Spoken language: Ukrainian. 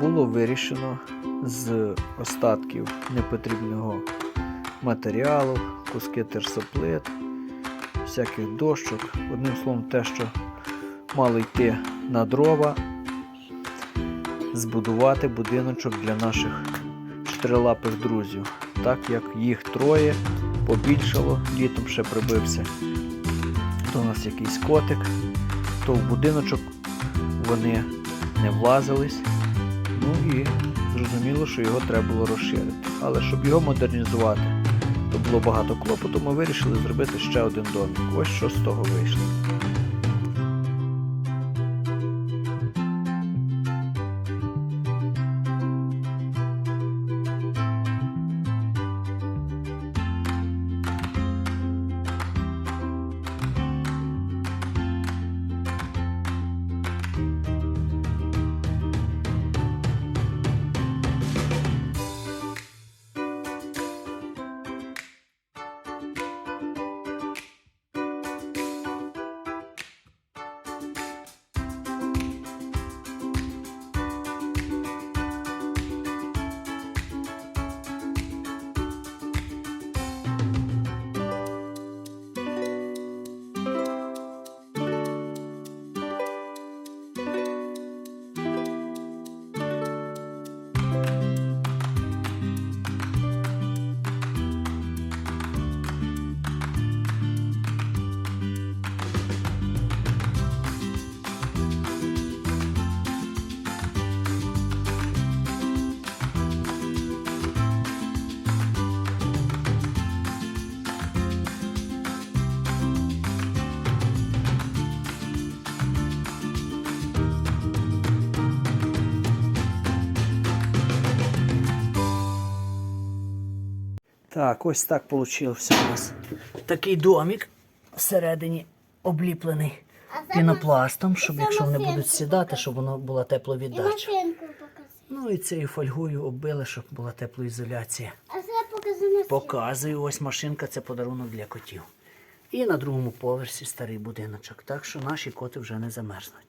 було вирішено з остатків непотрібного матеріалу, куски терсоплит, всяких дощок. Одним словом, те, що мало йти на дрова, збудувати будиночок для наших чотирилапих друзів. Так як їх троє побільшало, літом ще прибився до нас якийсь котик, то в будиночок вони не влазились. Ну і зрозуміло, що його треба було розширити. Але щоб його модернізувати, то було багато клопоту, ми вирішили зробити ще один домик. Ось що з того вийшло. Так, ось так получився у нас такий домик всередині обліплений пінопластом, щоб якщо вони будуть сідати, щоб воно була тепловіддача. Ну і цією фольгою оббили, щоб була теплоізоляція. Показую, ось машинка це подарунок для котів. І на другому поверсі старий будиночок, так що наші коти вже не замерзнуть.